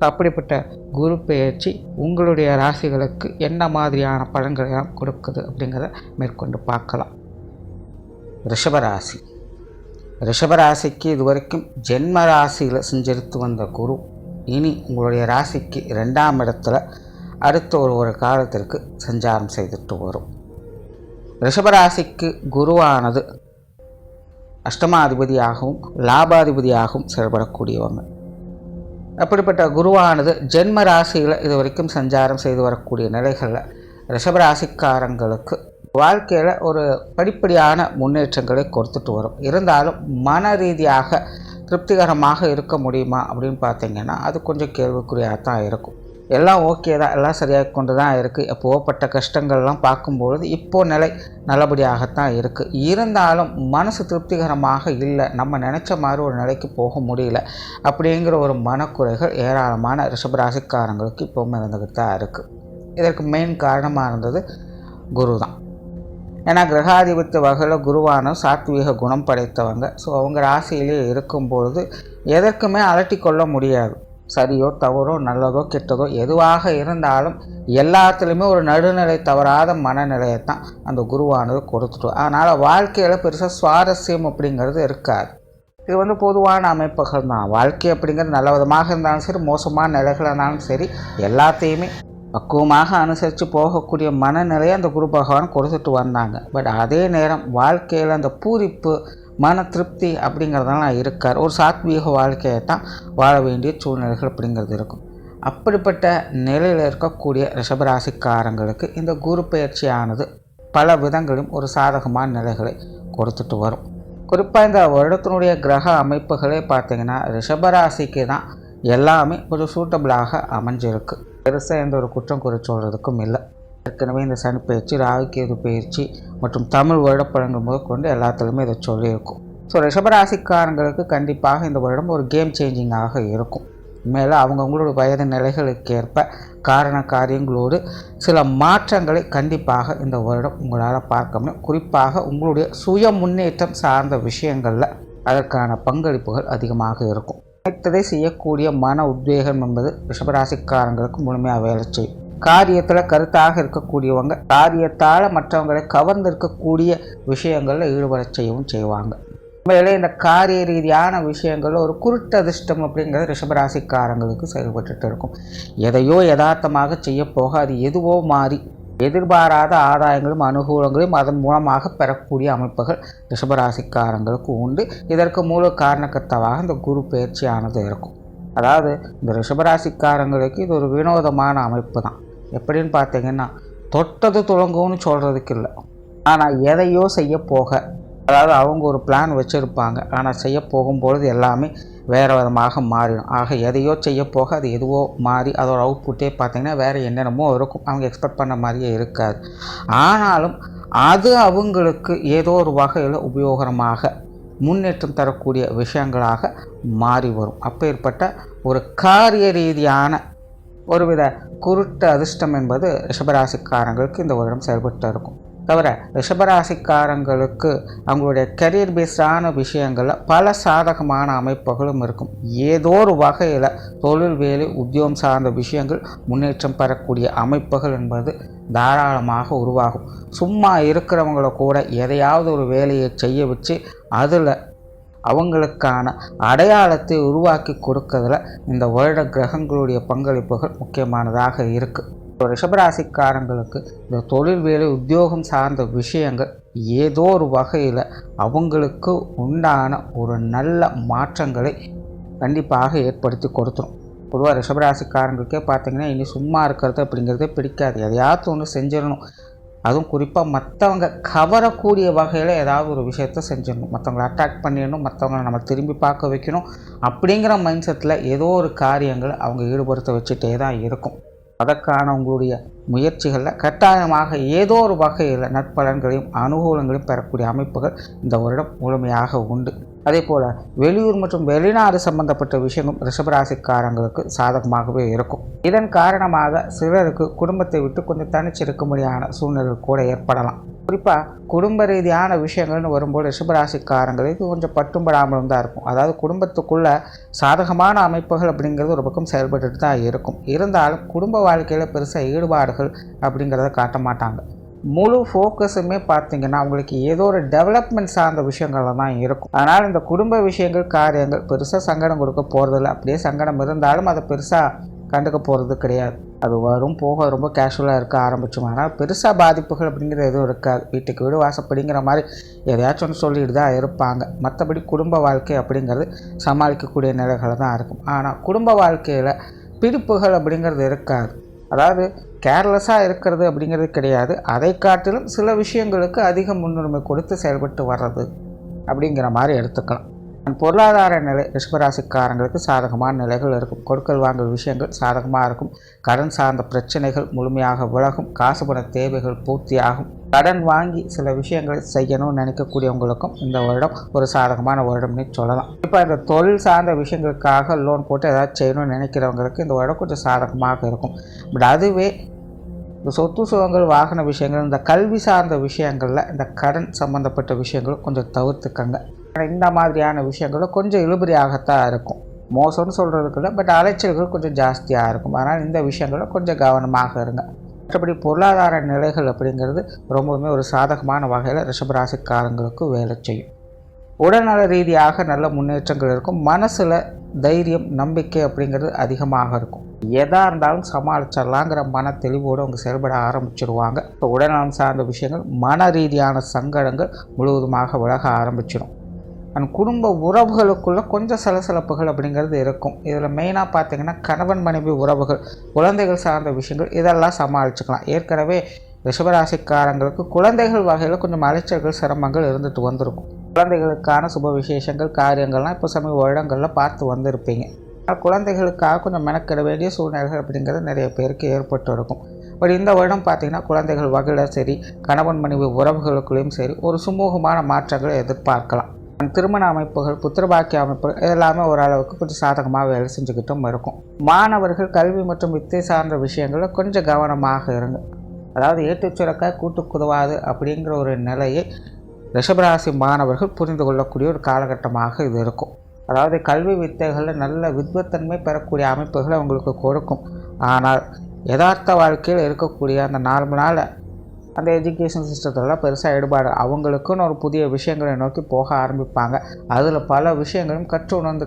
அப்படிப்பட்ட குரு பெயர்ச்சி உங்களுடைய ராசிகளுக்கு என்ன மாதிரியான பலன்களை எல்லாம் கொடுக்குது அப்படிங்கிறத மேற்கொண்டு பார்க்கலாம். ரிஷபராசி. ரிஷபராசிக்கு இதுவரைக்கும் ஜென்ம ராசியில் செஞ்செடுத்து வந்த குரு இனி உங்களுடைய ராசிக்கு ரெண்டாம் இடத்துல அடுத்த ஒரு ஒரு காலத்திற்கு சஞ்சாரம் செய்துட்டு வரும். ரிஷபராசிக்கு குருவானது அஷ்டமாதிபதியாகவும் லாபாதிபதியாகவும் செயல்படக்கூடியவங்க. அப்படிப்பட்ட குருவானது ஜென்ம ராசியில் இது வரைக்கும் சஞ்சாரம் செய்து வரக்கூடிய நிலைகளில் ரிஷபராசிக்காரங்களுக்கு வாழ்க்கையில் ஒரு படிப்படியான முன்னேற்றங்களை கொடுத்துட்டு வரும். இருந்தாலும் மன ரீதியாக திருப்திகரமாக இருக்க முடியுமா அப்படின்னு பார்த்தீங்கன்னா அது கொஞ்சம் கேள்விக்குறியாக தான் இருக்கும். எல்லாம் ஓகே தான். எல்லாம் சரியாக கொண்டு தான் இருக்குது எப்போப்பட்ட கஷ்டங்கள்லாம் பார்க்கும்பொழுது இப்போது நிலை நல்லபடியாகத்தான் இருக்குது இருந்தாலும் மனசு திருப்திகரமாக இல்லை. நம்ம நினச்ச மாதிரி ஒரு நிலைக்கு போக முடியல. அப்படிங்கிற ஒரு மனக்குறைகள் ஏராளமான ரிஷபராசிக்காரங்களுக்கு இப்போவும் இருந்துக்கிட்டு தான் இருக்குது இதற்கு மெயின் காரணமாக இருந்தது குரு தான் ஏன்னா கிரகாதிபத்திய வகையில் குருவான சாத்வீக குணம் படைத்தவங்க. ஸோ அவங்க ராசியிலே இருக்கும்பொழுது எதற்குமே அலட்டிக்கொள்ள முடியாது. சரியோ தவறோ நல்லதோ கெட்டதோ எதுவாக இருந்தாலும் எல்லாத்துலேயுமே ஒரு நடுநிலை தவறாத மனநிலையை தான் அந்த குருவானது கொடுத்துட்டோம் அதனால் வாழ்க்கையில் பெருசாக சுவாரஸ்யம் அப்படிங்கிறது இருக்காது. இது வந்து பொதுவான அமைப்புகள் தான். வாழ்க்கை அப்படிங்கிறது நல்ல விதமாக இருந்தாலும் சரி மோசமான நிலைகள் இருந்தாலும் சரி எல்லாத்தையுமே பக்குவமாக அனுசரித்து போகக்கூடிய மனநிலையை அந்த குரு பகவான் கொடுத்துட்டு வந்தாங்க. பட் அதே நேரம் வாழ்க்கையில் அந்த பூரிப்பு மன திருப்தி அப்படிங்கிறதெல்லாம் இருக்கார் ஒரு சாத்வீக வாழ்க்கையை தான் வாழ வேண்டிய சூழ்நிலைகள் அப்படிங்கிறது இருக்கும். அப்படிப்பட்ட நிலையில் இருக்கக்கூடிய ரிஷபராசிக்காரங்களுக்கு இந்த குரு பயிற்சியானது பல விதங்களும் ஒரு சாதகமான நிலைகளை கொடுத்துட்டு வரும். குறிப்பாக இந்த வருடத்தினுடைய கிரக அமைப்புகளே பார்த்தீங்கன்னா ரிஷபராசிக்கு தான் எல்லாமே ஒரு சூட்டபிளாக அமைஞ்சிருக்கு. பெருசாக எந்த ஒரு குற்றம் குறை சொல்கிறதுக்கும் இல்லை. ஏற்கனவே இந்த சனி பயிற்சி ராகுகேது பயிற்சி மற்றும் தமிழ் வருடப்பழங்கள் முதற்கொண்டு எல்லாத்துலேயுமே இதை சொல்லியிருக்கும். ஸோ ரிஷபராசிக்காரங்களுக்கு கண்டிப்பாக இந்த வருடம் ஒரு கேம் சேஞ்சிங்காக இருக்கும். மேலே அவங்கவுங்களோட வயது நிலைகளுக்கேற்ப காரண காரியங்களோடு சில மாற்றங்களை கண்டிப்பாக இந்த வருடம் உங்களால் பார்க்க முடியும். குறிப்பாக உங்களுடைய சுய முன்னேற்றம் சார்ந்த விஷயங்களில் அதற்கான பங்களிப்புகள் அதிகமாக இருக்கும். நினைத்ததை செய்யக்கூடிய மன உத்வேகம் என்பது ரிஷபராசிக்காரங்களுக்கு முழுமையாக வேலை செய்யும். காரியத்தில் கருத்தாக இருக்கக்கூடியவங்க காரியத்தால் மற்றவங்களை கவர்ந்திருக்கக்கூடிய விஷயங்களில் ஈடுபட செய்யவும் செய்வாங்க. உண்மையிலே இந்த காரிய ரீதியான விஷயங்கள் ஒரு குருட்டதிர்ஷ்டம் அப்படிங்கிறது ரிஷபராசிக்காரங்களுக்கு செயல்பட்டுட்டு இருக்கும். எதையோ யதார்த்தமாக செய்ய போக அது எதுவோ மாறி எதிர்பாராத ஆதாயங்களும் அனுகூலங்களும் அதன் மூலமாக பெறக்கூடிய அமைப்புகள் ரிஷபராசிக்காரங்களுக்கு உண்டு. இதற்கு மூல காரணக்கத்தவாக இந்த குரு பயிற்சியானது இருக்கும். அதாவது இந்த ரிஷபராசிக்காரங்களுக்கு இது ஒரு வினோதமான அமைப்பு தான். எப்படின்னு பார்த்தீங்கன்னா தொட்டது துளங்கும்னு சொல்கிறதுக்கு இல்லை. ஆனால் எதையோ செய்ய போக அதாவது அவங்க ஒரு பிளான் வச்சுருப்பாங்க. ஆனால் செய்ய போகும்பொழுது எல்லாமே வேறு விதமாக மாறிடும். ஆக எதையோ செய்ய போக அது எதுவோ மாறி அதோட அவுட்புட்டே பார்த்திங்கன்னா வேறு என்னென்னமோ இருக்கும். அவங்க எக்ஸ்பெக்ட் பண்ண மாதிரியே இருக்காது. ஆனாலும் அது அவங்களுக்கு ஏதோ ஒரு வகையில் உபயோகரமாக முன்னேற்றம் தரக்கூடிய விஷயங்களாக மாறி வரும். அப்பேற்பட்ட ஒரு காரிய ரீதியான ஒருவித குருட்டு அதிர்ஷ்டம் என்பது ரிஷபராசிக்காரங்களுக்கு இந்த வருடம் செயல்பட்டு இருக்கும். தவிர ரிஷபராசிக்காரங்களுக்கு அவங்களுடைய கரியர் பேஸ்டான விஷயங்களில் பல சாதகமான அமைப்புகளும் இருக்கும். ஏதோ ஒரு வகையில் தொழில் வேலை உத்தியோகம் சார்ந்த விஷயங்கள் முன்னேற்றம் பெறக்கூடிய அமைப்புகள் என்பது தாராளமாக உருவாகும். சும்மா இருக்கிறவங்கள கூட எதையாவது ஒரு வேலையை செய்ய வச்சு அதில் அவங்களுக்கான அடையாளத்தை உருவாக்கி கொடுக்கறதுல இந்த வருட கிரகங்களுடைய பங்களிப்புகள் முக்கியமானதாக இருக்குது ரிஷபராசிக்காரங்களுக்கு இந்த தொழில் வேலை உத்தியோகம் சார்ந்த விஷயங்கள் ஏதோ ஒரு வகையில் அவங்களுக்கு உண்டான ஒரு நல்ல மாற்றங்களை கண்டிப்பாக ஏற்படுத்தி கொடுத்துரும். பொதுவாக ரிஷபராசிக்காரங்களுக்கே பார்த்தீங்கன்னா இனி சும்மா இருக்கிறது அப்படிங்கிறதே பிடிக்காது. எதையாவது ஒன்று செஞ்சிடணும். அதுவும் குறிப்பாக மற்றவங்க கவரக்கூடிய வகையில் ஏதாவது ஒரு விஷயத்த செஞ்சிடணும். மற்றவங்களை அட்ராக்ட் பண்ணிடணும். மற்றவங்களை நம்ம திரும்பி பார்க்க வைக்கணும். அப்படிங்கிற மைண்ட் செட்டில் ஏதோ ஒரு காரியங்கள் அவங்க ஈடுபடுத்த வச்சுட்டே தான் இருக்கும். அதற்கான உங்களுடைய முயற்சிகளில் கட்டாயமாக ஏதோ ஒரு வகையில் நட்பலன்களையும் அனுகூலங்களையும் பெறக்கூடிய அமைப்புகள் இந்த வருடம் முழுமையாக உண்டு. அதே போல் வெளியூர் மற்றும் வெளிநாடு சம்பந்தப்பட்ட விஷயங்களும் ரிஷபராசிக்காரங்களுக்கு சாதகமாகவே இருக்கும். இதன் காரணமாக சிலருக்கு குடும்பத்தை விட்டு கொஞ்சம் தனிச்சிருக்கும்படியான சூழ்நிலைகள் கூட ஏற்படலாம். குறிப்பாக குடும்ப ரீதியான விஷயங்கள்னு வரும்போது ரிஷபராசிக்காரங்களுக்கு கொஞ்சம் பட்டும்படாமலும் தான் இருக்கும். அதாவது குடும்பத்துக்குள்ளே சாதகமான அமைப்புகள் அப்படிங்கிறது ஒரு பக்கம் செயல்பட்டுட்டு தான் இருக்கும். இருந்தாலும் குடும்ப வாழ்க்கையில் பெருசாக ஈடுபாடுகள் அப்படிங்கிறத காட்ட மாட்டாங்க. முழு ஃபோக்கஸுமே பார்த்தீங்கன்னா அவங்களுக்கு ஏதோ ஒரு டெவலப்மெண்ட் சார்ந்த விஷயங்களில் தான் இருக்கும். அதனால் இந்த குடும்ப விஷயங்கள் காரியங்கள் பெருசாக சங்கடம் கொடுக்க போகிறதில்ல அப்படியே சங்கடம் இருந்தாலும் அதை பெருசாக கண்டுக்க போகிறது கிடையாது. அது வரும் போக ரொம்ப கேஷுவலாக இருக்க ஆரம்பிச்சோம். ஆனால் பெருசாக பாதிப்புகள் அப்படிங்கிறது எதுவும் இருக்காது. வீட்டுக்கு வீடு வாசப்படிங்கிற மாதிரி எதையாச்சும் ஒன்று சொல்லிட்டு தான் இருப்பாங்க. மற்றபடி குடும்ப வாழ்க்கை அப்படிங்கிறது சமாளிக்கக்கூடிய நிலைகளை தான் இருக்கும். ஆனால் குடும்ப வாழ்க்கையில் பிடிப்புகள் அப்படிங்கிறது இருக்காது. அதாவது கேர்லெஸ்ஸாக இருக்கிறது அப்படிங்கிறது கிடையாது. அதை காட்டிலும் சில விஷயங்களுக்கு அதிக முன்னுரிமை கொடுத்து செயல்பட்டு வர்றது அப்படிங்கிற மாதிரி எடுத்துக்கலாம். பொருளாதார நிலை ரிஷபராசிக்காரங்களுக்கு சாதகமான நிலைகள் இருக்கும். கொடுக்கல் வாங்கல் விஷயங்கள் சாதகமாக இருக்கும். கடன் சார்ந்த பிரச்சனைகள் முழுமையாக விலகும். காசு பண தேவைகள் பூர்த்தியாகும். கடன் வாங்கி சில விஷயங்களை செய்யணும்னு நினைக்கக்கூடியவங்களுக்கும் இந்த வருடம் ஒரு சாதகமான வருடம்னு சொல்லலாம். இப்போ இந்த தொழில் சார்ந்த விஷயங்களுக்காக லோன் போட்டு ஏதாவது செய்யணும்னு நினைக்கிறவங்களுக்கு இந்த வருடம் கொஞ்சம் சாதகமாக இருக்கும். பட் அதுவே இந்த சொத்து சுகங்கள் வாகன விஷயங்கள் இந்த கல்வி சார்ந்த விஷயங்களில் இந்த கடன் சம்மந்தப்பட்ட விஷயங்களும் கொஞ்சம் தவிர்த்துக்கங்க. இந்த மாதிரியான விஷயங்களும் கொஞ்சம் இழுபறியாகத்தான் இருக்கும். மோசம்னு சொல்கிறதுக்கு இல்லை பட் அலைச்சல்கள் கொஞ்சம் ஜாஸ்தியாக இருக்கும். அதனால் இந்த விஷயங்களும் கொஞ்சம் கவனமாக இருங்க. மற்றபடி பொருளாதார நிலைகள் அப்படிங்கிறது ரொம்பவுமே ஒரு சாதகமான வகையில் ரிஷபராசிக்காரங்களுக்கு வேலை செய்யும். உடல்நல ரீதியாக நல்ல முன்னேற்றங்கள் இருக்கும். மனசில் தைரியம் நம்பிக்கை அப்படிங்கிறது அதிகமாக இருக்கும். எதாக இருந்தாலும் சமாளிச்சிடலாங்கிற மன தெளிவோடு அவங்க செயல்பட ஆரம்பிச்சிருவாங்க. இப்போ உடல்நலம் சார்ந்த விஷயங்கள் மன ரீதியான சங்கடங்கள் முழுவதுமாக விலக ஆரம்பிச்சிடும். அண்ட் குடும்ப உறவுகளுக்குள்ள கொஞ்சம் சலசலப்புகள் அப்படிங்கிறது இருக்கும். இதில் மெயினாக பார்த்திங்கன்னா கணவன் மனைவி உறவுகள் குழந்தைகள் சார்ந்த விஷயங்கள் இதெல்லாம் சமாளிச்சுக்கலாம். ஏற்கனவே ரிஷபராசிக்காரங்களுக்கு குழந்தைகள் வகையில் கொஞ்சம் அலைச்சல்கள் சிரமங்கள் இருந்துட்டு வந்திருக்கும். குழந்தைகளுக்கான சுப விசேஷங்கள் காரியங்கள்லாம் இப்போ சமீப வருடங்களில் பார்த்து வந்திருப்பீங்க. ஆனால் குழந்தைகளுக்காக கொஞ்சம் மெனக்கிட வேண்டிய சூழ்நிலைகள் அப்படிங்கிறது நிறைய பேருக்கு ஏற்பட்டு இருக்கும் பட் இந்த வருடம் பார்த்திங்கன்னா குழந்தைகள் வகையில் சரி கணவன் மனைவி உறவுகளுக்குள்ளேயும் சரி ஒரு சுமூகமான மாற்றங்களை எதிர்பார்க்கலாம். திருமண அமைப்புகள் புத்திரபாக்கிய அமைப்புகள் எல்லாமே ஓரளவுக்கு கொஞ்சம் சாதகமாக வேலை செஞ்சுக்கிட்டும் இருக்கும். மாணவர்கள் கல்வி மற்றும் வித்தை சார்ந்த விஷயங்களில் கொஞ்சம் கவனமாக இருங்க. அதாவது ஏற்றுச்சுரக்காய் கூட்டு குதவாது அப்படிங்கிற ஒரு நிலையை ரிஷபராசி மாணவர்கள் புரிந்து கொள்ளக்கூடிய ஒரு காலகட்டமாக இது இருக்கும். அதாவது கல்வி வித்தைகளில் நல்ல வித்வத்தன்மை பெறக்கூடிய அமைப்புகளை அவங்களுக்கு கொடுக்கும். ஆனால் யதார்த்த வாழ்க்கையில் இருக்கக்கூடிய அந்த நார்மலால் அந்த எஜுகேஷன் சிஸ்டத்திலலாம் பெருசாக ஈடுபாடு அவங்களுக்குன்னு ஒரு புதிய விஷயங்களை நோக்கி போக ஆரம்பிப்பாங்க. அதில் பல விஷயங்களும் கற்று உணர்ந்து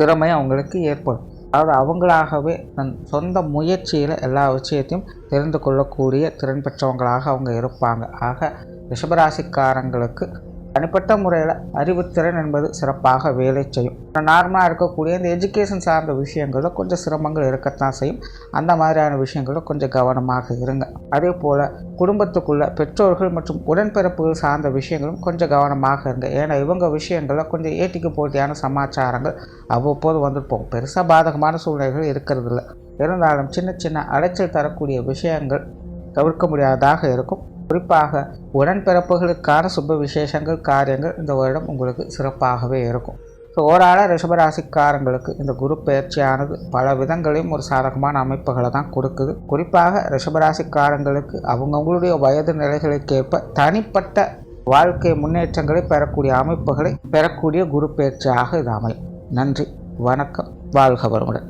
திறமை அவங்களுக்கு ஏற்படும். அதாவது அவங்களாகவே தன் சொந்த முயற்சியில் எல்லா விஷயத்தையும் தெரிந்து கொள்ளக்கூடிய திறன் பெற்றவங்களாக அவங்க இருப்பாங்க. ஆக ரிஷபராசிக்காரங்களுக்கு தனிப்பட்ட முறையில் அறிவுத்திறன் என்பது சிறப்பாக வேலை செய்யும். நார்மலாக இருக்கக்கூடிய இந்த எஜுகேஷன் சார்ந்த விஷயங்களில் கொஞ்சம் சிரமங்கள் இருக்கத்தான் செய்யும். அந்த மாதிரியான விஷயங்களும் கொஞ்சம் கவனமாக இருங்க. அதே போல் குடும்பத்துக்குள்ள பெற்றோர்கள் மற்றும் உடன்பிறப்புகள் சார்ந்த விஷயங்களும் கொஞ்சம் கவனமாக இருங்க. ஏன்னா இவங்க விஷயங்களில் கொஞ்சம் ஏட்டிக்கு போட்டியான சமாச்சாரங்கள் அவ்வப்போது வந்துட்டு போகும் பெருசாக பாதகமான சூழ்நிலைகள் இருக்கிறதில்ல. இருந்தாலும் சின்ன சின்ன அலைச்சல் தரக்கூடிய விஷயங்கள் தவிர்க்க முடியாததாக இருக்கும். குறிப்பாக உடன்பிறப்புகளுக்கான சுப விசேஷங்கள் காரியங்கள் இந்த வருடம் உங்களுக்கு சிறப்பாகவே இருக்கும். ஸோ ஓராள ரிஷபராசிக்காரங்களுக்கு இந்த குரு பயிற்சியானது பல விதங்களையும் ஒரு சாதகமான அமைப்புகளை தான் கொடுக்குது. குறிப்பாக ரிஷபராசிக்காரங்களுக்கு அவங்கவுங்களுடைய வயது நிலைகளுக்கேற்ப தனிப்பட்ட வாழ்க்கை முன்னேற்றங்களை பெறக்கூடிய அமைப்புகளை பெறக்கூடிய குரு பயிற்சியாக இது அமையும். நன்றி வணக்கம் வாழ்க வளமுடன்.